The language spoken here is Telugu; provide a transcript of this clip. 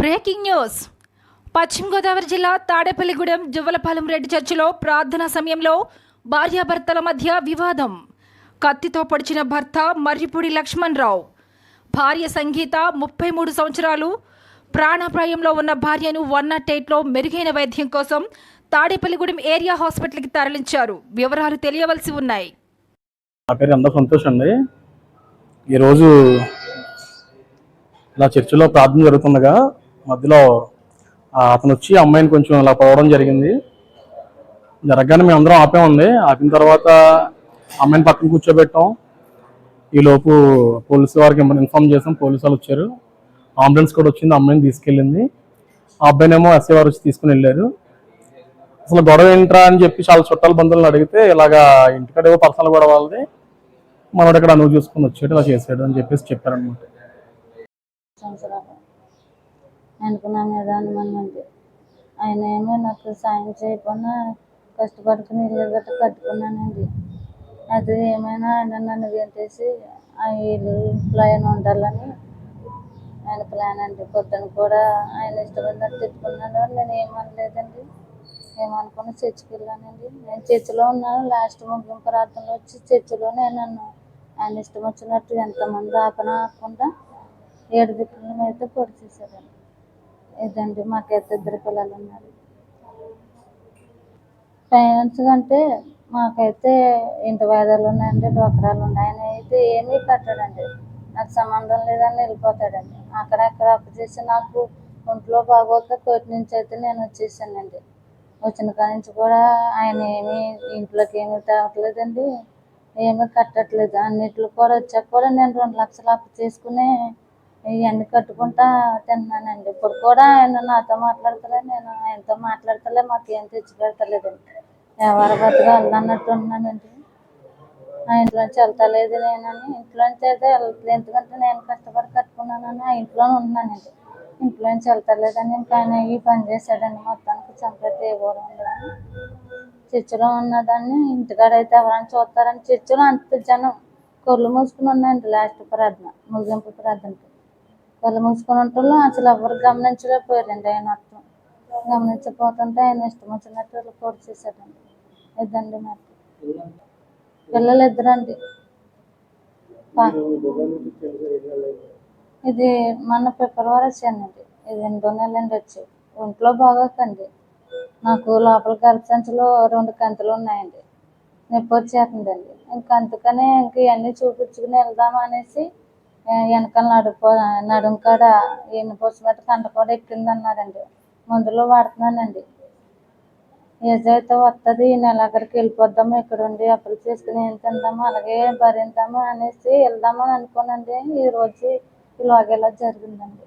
Breaking news. పశ్చిమ గోదావరి జిల్లా తాడేపల్లిగూడెం జువ్వలపాలెం రెడ్డి చర్చిలో ప్రార్థనా సమయంలో భార్యాభర్తల మధ్య వివాదం. కత్తితో పొడిచిన భర్త మర్రిపూడి లక్ష్మణరావు. భార్య సంగీత ముప్పై మూడు సంవత్సరాలు. ప్రాణాపాయంలో ఉన్న భార్యను వన్ నాట్ ఎయిట్లో మెరుగైన వైద్యం కోసం తాడేపల్లిగూడెం ఏరియా హాస్పిటల్కి తరలించారు. వివరాలు తెలియవలసి ఉన్నాయి. నా పేరు సంతోష్ అండి. ఈరోజు ఇలా చర్చిలో ప్రార్థన జరుగుతుండగా మధ్యలో అతను వచ్చి అమ్మాయిని కొంచెం ఇలా పోవడం జరిగింది. జరగగానే మేము అందరం ఆపామండి ఆపిన తర్వాత అమ్మాయిని పక్కన కూర్చోబెట్టాం. ఈలోపు పోలీసు వారికి ఇన్ఫార్మ్ చేసాం పోలీసు వాళ్ళు వచ్చారు. అంబులెన్స్ కూడా వచ్చింది అమ్మాయిని తీసుకెళ్ళింది. ఆ అబ్బాయినేమో ఎస్ఐ వారు వచ్చి తీసుకుని వెళ్ళారు. అసలు గొడవ ఏంట్రా అని చెప్పి చాలా చుట్టాల బంధువులను అడిగితే ఇలాగా ఇంటికాడేవో పర్సనల్ గొడవ వాళ్ళది మనోడు ఇక్కడ అనువు చూసుకొని వచ్చాడు ఇలా చేశాడు అని చెప్పేసి చెప్పారనమాట సంవత్సరాలు అనుకున్నాను కదా అంటే ఆయన ఏమో నాకు సాయం చేయకుండా కష్టపడుకుని ఇల్లు గట్ట కట్టుకున్నానండి. అది ఏమైనా ఆయన నన్ను గెంటేసి ఆ ఇల్లు ఇంట్లో ఆయన ఉండాలని ఆయన ప్లాన్ అండి. పొద్దున కూడా ఆయన ఇష్టపడినట్టు తిట్టుకున్నాను నేను ఏమనలేదండి. ఏమనుకున్నా చర్చికి వెళ్ళానండి. నేను చర్చిలో ఉన్నాను. లాస్ట్ ముగింపు ప్రార్థనలో వచ్చి చర్చిలోనే నన్ను ఆయన ఇష్టం వచ్చినట్టు ఎంతమంది ఆపన ఆపకుండా ఏడు దిక్కుల మీద పొడిచేసారండి ఇదండి మాకైతే ఇద్దరు పిల్లలు ఉన్నారు? ఫైనాన్స్ అంటే మాకైతే ఇంటి వాయిదాలు ఉన్నాయండి డోకరాలు ఉన్నాయి ఆయన అయితే ఏమీ కట్టాడండి నాకు సంబంధం లేదని వెళ్ళిపోతాడండి. అక్కడక్కడ అప్పు చేసి నాకు ఒంట్లో బాగోక కోటి నుంచి అయితే నేను వచ్చేసానండి. వచ్చిన కాడి నుంచి కూడా ఆయన ఏమీ ఇంట్లోకి ఏమీ తేవట్లేదండి ఏమీ కట్టట్లేదు. అన్నిట్లో కూడా వచ్చాక కూడా నేను రెండు లక్షలు అప్పు చేసుకునే ఇవన్నీ కట్టుకుంటా తిన్నానండి. ఇప్పుడు కూడా ఆయన నాతో మాట్లాడతలే నేను ఆయనతో మాట్లాడతలే మాకు ఏం తెచ్చి పెడతలేదండి. ఎవరి బతుగా అన్నట్టు ఉన్నానండి. ఆ ఇంట్లోంచి వెళ్తలేదు నేనని. ఇంట్లోంచి అయితే వెళ్తలేదు ఎందుకంటే నేను కష్టపడి కట్టుకున్నానని ఆ ఇంట్లోనే ఉన్నానండి. ఇంట్లోంచి వెళ్తలేదని ఇంకా ఆయన ఈ పని చేశాడండి. మొత్తానికి చంపేస్తే ఇవ్వడం కూడా ఉండదని. చర్చిలో ఉన్నదాన్ని ఇంటికాడైతే ఎవరైనా చూస్తారని చర్చిలో అంత జనం కొళ్ళు మూసుకుని ఉన్నాయండి. లాస్ట్ ప్రార్థన ముగింపు ప్రార్థనకి. కళ్ళు మూసుకొని ఉంటారు అసలు ఎవరు గమనించలేకపోయారండి ఆయన అర్థం. గమనించకపోతుంటే ఆయన ఇష్టం వచ్చినట్టు వాళ్ళు కోట్ చేశాడండి ఇదండి మరి పిల్లలు ఇద్దరండి ఇది మొన్న ఫిబ్రవరి వచ్చానండి. ఇది ఎనిమిదో నెలండి వచ్చి ఒంట్లో బాగోకండి. నాకు లోపల గర్భసంచిలో రెండు కంతులు ఉన్నాయండి. నొప్పి వచ్చేస్తుందండి. ఇంకా అందుకనే ఇంక ఇవన్నీ చూపించుకుని వెళ్దాం అనేసి వెనకాల నడుపు నడుం కాడ ఎన్ని మీద కంట కూడా ఎక్కిందన్నారండి మందులు వాడుతున్నానండి. ఏదైతే వస్తుంది ఈ నెల అక్కడికి వెళ్ళిపోద్దాము ఇక్కడ ఉండి అప్పులు చేసుకుని ఏం తిందాము అలాగే భరిద్దాము అనేసి వెళ్దామని అనుకోనండి. ఈ రోజు ఇలాగ ఇలా జరిగిందండి